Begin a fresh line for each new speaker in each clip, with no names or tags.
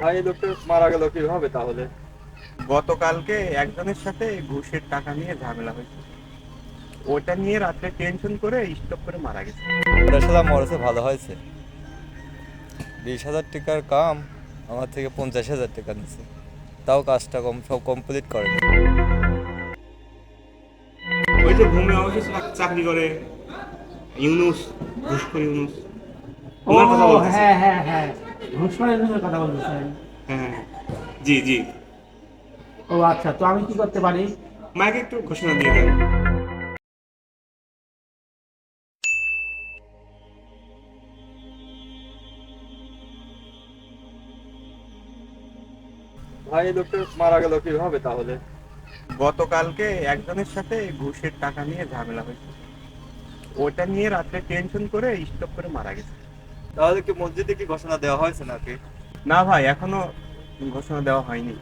ভাই লোকটা মারা গেল কীভাবে তাহলে?
গতকালকে একজনের সাথে ঘুষের টাকা নিয়ে ঝামেলা হয়েছে। ওটা নিয়ে রাত্রে টেনশন করে স্টপ করে মারা গেছে।
ওটা সালা মরেছে ভালো হয়েছে। বিশ হাজার টাকার কাম আমার থেকে পঞ্চাশ হাজার টাকা নিচ্ছে তাও কাজটা কম সব কমপ্লিট করে
ওই যে ভূমি অফিস চাকরি করে ইউনুস ঘুষখোর ইউনুস।
হ্যাঁ হ্যাঁ হ্যাঁ। কথা বলতেছেন
হ্যাঁ জি জি।
ও আচ্ছা তো আমি কি করতে পারি?
মাকে একটু ঘোষণা দিয়ে দেন।
ভাই লোকটা মারা গেল কীভাবে তাহলে?
গতকালকে একজনের সাথে ঘুষের টাকা নিয়ে ঝামেলা হয়েছে। ওটা নিয়ে রাত্রে টেনশন করে স্টপ করে মারা গেছে।
তাহলে কি মসজিদে কি ঘোষণা দেওয়া হয়েছে নাকি?
না ভাই এখনও ঘোষণা দেওয়া হয়নি।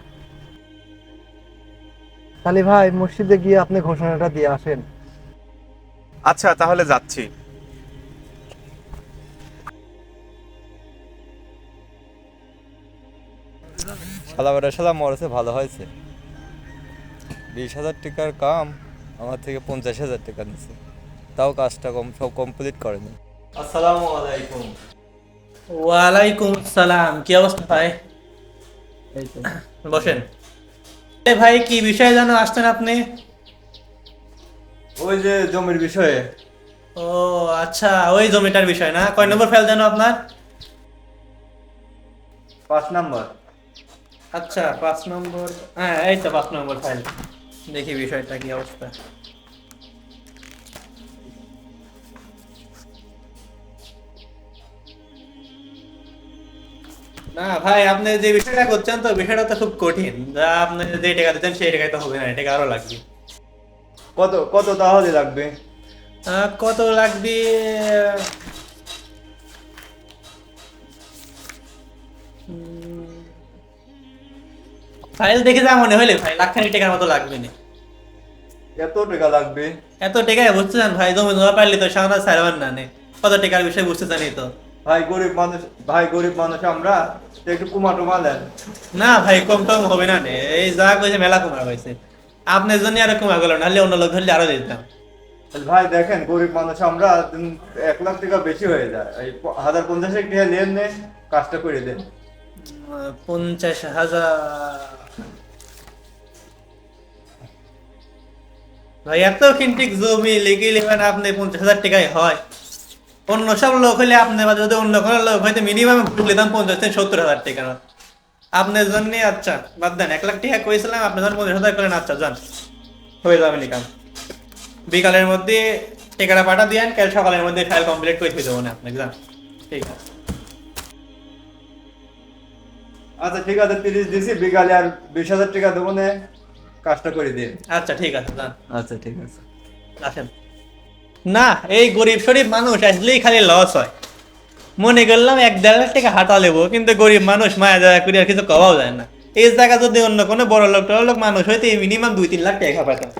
তাহলে ভাই মসজিদে গিয়ে আপনি ঘোষণাটা দিয়ে আসেন।
আচ্ছা তাহলে যাচ্ছি।
শালা ওটা শালা মরেছে ভালো হয়েছে? বিশ হাজার টাকার কাম আমার থেকে পঞ্চাশ হাজার টাকা নিচ্ছে তাও কাজটা কম সব কমপ্লিট করেনি। আসসালামু আলাইকুম।
ওয়ালাইকুম সালাম কি অবস্থা ভাই? বসেন। ভাই কি বিষয়ে যেন আসছেন আপনি?
ওই যে জমির বিষয়ে।
ও আচ্ছা ওই জমিটার বিষয় না? কয় নম্বর ফাইল যেন আপনার?
পাঁচ নাম্বার।
আচ্ছা পাঁচ নম্বর হ্যাঁ এই তো পাঁচ নম্বর ফাইল দেখি বিষয়টা কি অবস্থা। না ভাই আপনি যে বিষয়টা করছেন তো বিষয়টা তো খুব কঠিন। যা আপনি যে টাকা দিচ্ছেন সেই টাকায় তো হবে না টাকা আরও লাগবে।
কত কত তাহলে লাগবে?
কত লাগবে? ফাইল দেখে যা মনে হইলে ভাই লাখখানি টাকার মতো লাগবে না।
এত টাকা লাগবে?
এত টাকায় বুঝতেছেন ভাই জমি জমা পারলে তো সামনে সারবার না নে। কত টাকার বিষয় বুঝতে জানি তো।
ভাই গরিব মানুষ ভাই গরিব মানুষ আমরা একটু কুমা টুমা দেন।
না ভাই কম টম হবে না এই যা কইছে মেলা কমা হয়েছে আপনার জন্য আরও কমা গেল নাহলে অন্য লোক ধরলে আরও দিতাম
ভাই দেখেন গরিব মানুষ আমরা এক লাখ টাকা বেশি হয়ে যায়। এই হাজার পঞ্চাশ টাকা লেন নে কাজটা করে দেন।
পঞ্চাশ হাজার। ভাই এত কিন্টিক জমি লেগে নেবেন আপনি পঞ্চাশ হাজার টাকায় হয়। অন্য সব লোক হলে আপনার যদি অন্য কোনো লোক হয়তো মিনিমাম ভুলে দাম পঞ্চাশ থেকে সত্তর হাজার টাকা। আপনার জন্য আচ্ছা বাদ দেন এক লাখ টাকা কইছিলাম আপনার জন্য পঞ্চাশ হাজার করেন আচ্ছা যান। হয়ে যাবে নিকাম বিকালের মধ্যে টাকাটা পাঠা দিয়েন কাল সকালের মধ্যে ফাইল কমপ্লিট করে দিয়ে দেবো না আপনাকে যান। ঠিক আছে।
আচ্ছা ঠিক আছে তিরিশ দিছি বিকালে আর বিশ হাজার টাকা দেবো নে কাজটা করে দিন।
আচ্ছা ঠিক আছে যান।
আচ্ছা ঠিক আছে।
আসেন। না এই গরিব শরীফ মানুষ আসলেই খালি লস হয়। মনে করলাম এক দেড় লাখ টাকা হাতা লেবো কিন্তু গরিব মানুষ মায়া দয়া করে আর কিছু কবাও যায় না। এই জায়গা যদি অন্য কোনো বড় লোক টড় লোক মানুষ হইতে মিনিমাম দুই তিন লাখ টাকা পাইতাম।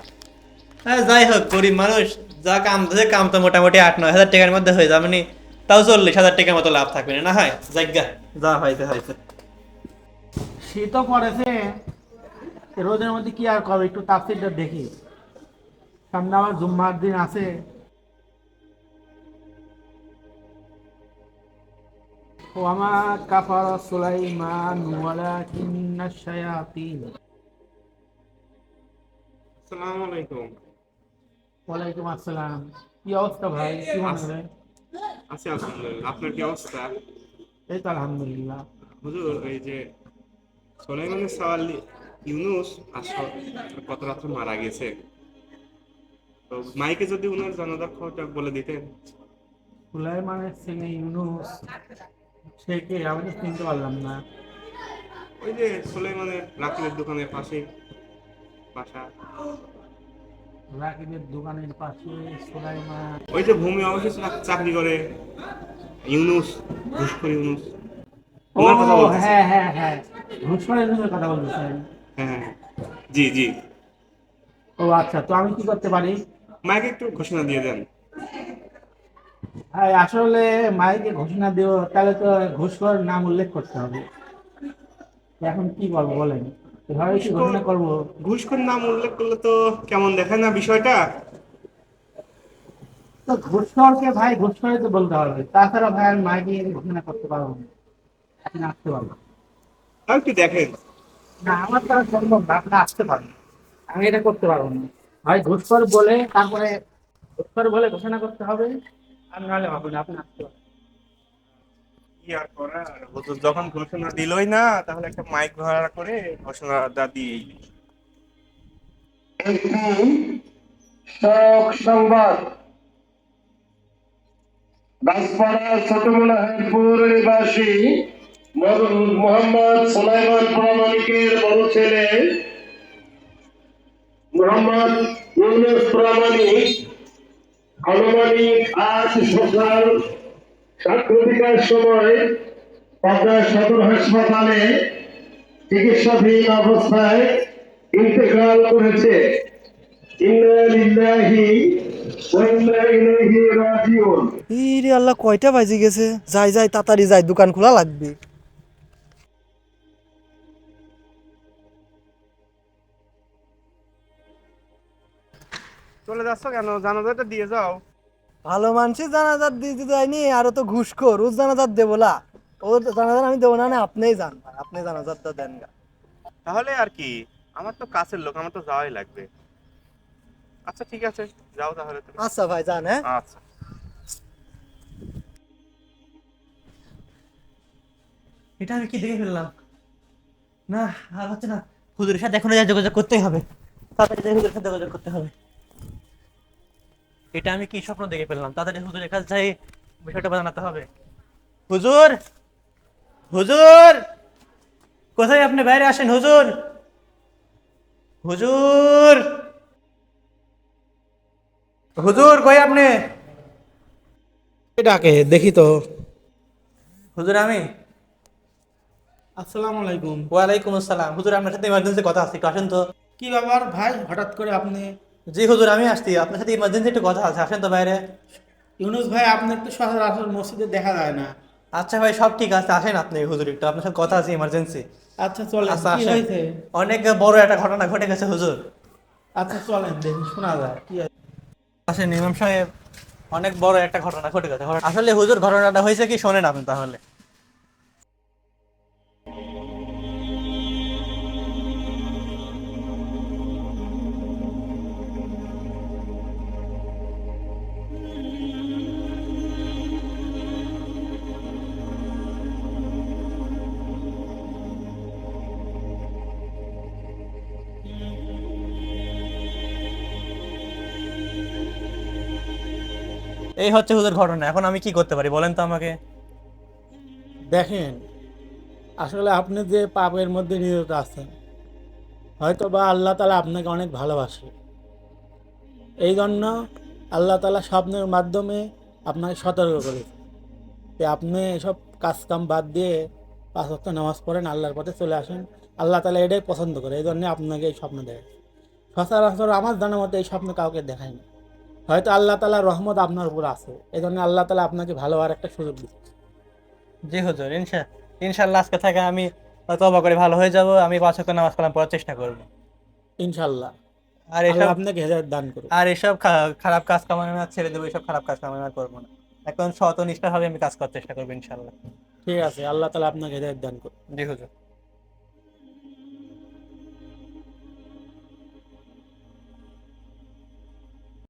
হ্যাঁ যাই হোক গরিব মানুষ যা কাম ধরে কাম তো মোটামুটি আট নয় হাজার টাকার মধ্যে হয়ে যাবে নি তাও চল্লিশ হাজার টাকার মতো লাভ থাকবে না, হয়? জায়গা যা হয়েছে হয়েছে
শীতও পড়েছে রোদের মধ্যে কি আর কবে? একটু তাফসিরটা দেখি। সামনে আমার জুম্মার দিন আছে আমার কাফার সুলাইমান ওয়ালাকিন্না শায়াতিন।
আসসালামু আলাইকুম।
ওয়ালাইকুম আসসালাম। কি অবস্থা ভাই? কি মনে হয়?
আছি আলহামদুলিল্লাহ। আপনার কি অবস্থা?
এই তো আলহামদুলিল্লাহ।
হুজুর এই যে সোলাইমানের সাওয়াল ইউনুস আসর গত রাত্রে মারা গেছে। তো মাইকে যদি উনার জানাজার খবরটা বলে দিতেন।
সুলাইমানের ছেলে ইউনুস সে কে? আমি তো চিনতে পারলাম না।
ওই যে সোলাইমানের রাকিবের দোকানের পাশে বাসা।
রাকিবের দোকানের পাশে সুলাইমান।
ওই যে ভূমি অফিস চাকরি করে ইউনুস ঘুষখোর ইউনুস।
ও। হ্যাঁ হ্যাঁ হ্যাঁ। ঘুষখোরের জন্য কথা বলতেছেন?
হ্যাঁ জি জি।
ও আচ্ছা। তো আমি কি করতে পারি?
মাইকে একটু ঘোষণা দিয়ে দেন।
হ্যাঁ আসলে মাইকে ঘোষণা দেব তাহলে তো ঘুষখোর নাম উল্লেখ করতে হবে। এখন কি বলব বলেন? এভাবে কি ঘোষণা করব?
ঘুষখোর নাম উল্লেখ করলে তো কেমন দেখায় না বিষয়টা?
তো ঘুষখোরকে ভাই ঘুষখোরে তো বলতে হবে। তাছাড়া ভাই আমি মাইকে ঘোষণা করতে পারব না। আপনি আসতে পারব
তাও একটু দেখেন।
না আমার দ্বারা সম্ভব না আপনি আসতে পারবেন আমি এটা করতে পারব না। হয় ঘুষখোর বলে তারপরে ঘুষখোর বলে ঘোষণা করতে হবে। আর নাহলে হবে না আপনি আসতে পারবেন
কি আর করার? হুজুর যখন ঘোষণা দিলই না তাহলে একটা মাইক ভাড়া করে ঘোষণাটা দিয়েই দিই।
শোক সংবাদ। দাসপাড়া ছোট মনাহারপুর নিবাসী মোহাম্মদ সোলাইমান প্রামাণিকের বড় ছেলে মোহাম্মদ ইউনুস প্রামাণিক আনুমানিক আজ সকাল সাক্ষাৎকার সময় পাবনা সদর হাসপাতালে চিকিৎসাধীন অবস্থায় ইন্তেকাল করেছে।
আল্লাহ, কয়টা বাজে গেছে? যাই যাই, তাড়াতাড়ি যাই, দোকান খোলা লাগবে।
চলে যাচ্ছ কেন? জানাজাটা দিয়ে যাও।
ভালো মানুষই জানাজার দিতে যায়নি আরও তো ঘুষখোর ওর জানাজার দেবো না ও জানাজার আমি দেবো না না আপনিই জান ভাই, আপনি জানাজারটা দেন গা।
তাহলে আর কি আমার তো কাছের লোক আমার তো যাওয়াই লাগবে। আচ্ছা ঠিক আছে যাও তাহলে তুমি।
আচ্ছা ভাই যান হ্যাঁ।
আচ্ছা।
এটা আমি কি দেখে ফেললাম? না আর হচ্ছে না হুজুরের সাথে এখনও যা যোগাযোগ করতেই হবে। তাড়াতাড়ি হুজুরের সাথে যোগাযোগ করতে হবে। এটা আমি কি স্বপ্ন দেখে ফেললাম? তাড়াতাড়ি হুজুরের কাছে যাই বিষয়টা জানাতে হবে। হুজুর! হুজুর! কোথায় আপনি? বাইরে আসেন হুজুর! হুজুর! হুজুর কই আপনি?
ডাকে দেখি তো।
হুজুর আমি?
আসসালামু আলাইকুম।
ওয়ালাইকুম আসসালাম। হুজুর আপনার সাথে ইমার্জেন্সি কথা আছে একটু আসেন তো।
কি ব্যাপার ভাই? হঠাৎ করে আপনি
জি হুজুর আমি আসছি। আপনার সাথে ইমার্জেন্সি একটু কথা আছে আসেন তো বাইরে।
ইউনুস ভাই আপনি একটু সচরাচর মসজিদে দেখা যায় না।
আচ্ছা ভাই সব ঠিক আছে আসেন আপনি হুজুর একটু আপনার সাথে কথা আছে ইমার্জেন্সি
আচ্ছা চলেন
আচ্ছা
কি হয়েছে?
অনেক বড় একটা ঘটনা ঘটে গেছে হুজুর।
আচ্ছা চলেন দেখি শোনা যায় কি?
আসেন ইমাম সাহেব অনেক বড় একটা ঘটনা ঘটে গেছে। আসলে হুজুর ঘটনাটা হয়েছে কি শোনেন আপনি তাহলে। এই হচ্ছে হুজুর ঘটনা, এখন আমি কি করতে পারি বলেন তো আমাকে।
দেখেন, আসলে আপনি যে পাপের মধ্যে নিরত আছেন হয়তো বা আল্লাহ তালা আপনাকে অনেক ভালোবাসে। এই জন্য আল্লাহ তালা স্বপ্নের মাধ্যমে আপনাকে সতর্ক করেছে যে আপনি এসব কাজকাম বাদ দিয়ে পাঁচ ওয়াক্ত নামাজ পড়েন, আল্লাহর পথে চলে আসেন। আল্লাহ তালা এটাই পছন্দ করে এই জন্য আপনাকে এই স্বপ্ন দেয় সচরাচর আমার জানা মতে এই স্বপ্ন কাউকে দেখায়নি। হয়তো আল্লাহ তালার রহমত আপনার উপর আছে। এই জন্য আল্লাহ তালা আপনাকে ভালো হওয়ার একটা সুযোগ দিচ্ছে
জি হুজুর ইনশা ইনশাল্লাহ আজকে থেকে আমি তবা করে ভালো হয়ে যাব আমি পাঁচ ওয়াক্ত নামাজ কালাম পড়ার চেষ্টা করব।
ইনশাল্লাহ
আর এসব
আপনাকে হেদায়ত দান করুন
আর এসব খারাপ কাজ কামানো না ছেড়ে দেবো এসব খারাপ কাজ কামানো আর করব না। এখন শত নিষ্ঠাভাবে আমি কাজ করার চেষ্টা করব ইনশাল্লাহ
ঠিক আছে আল্লাহ তালা আপনাকে হেদায়ত দান করুন
জি হুজুর।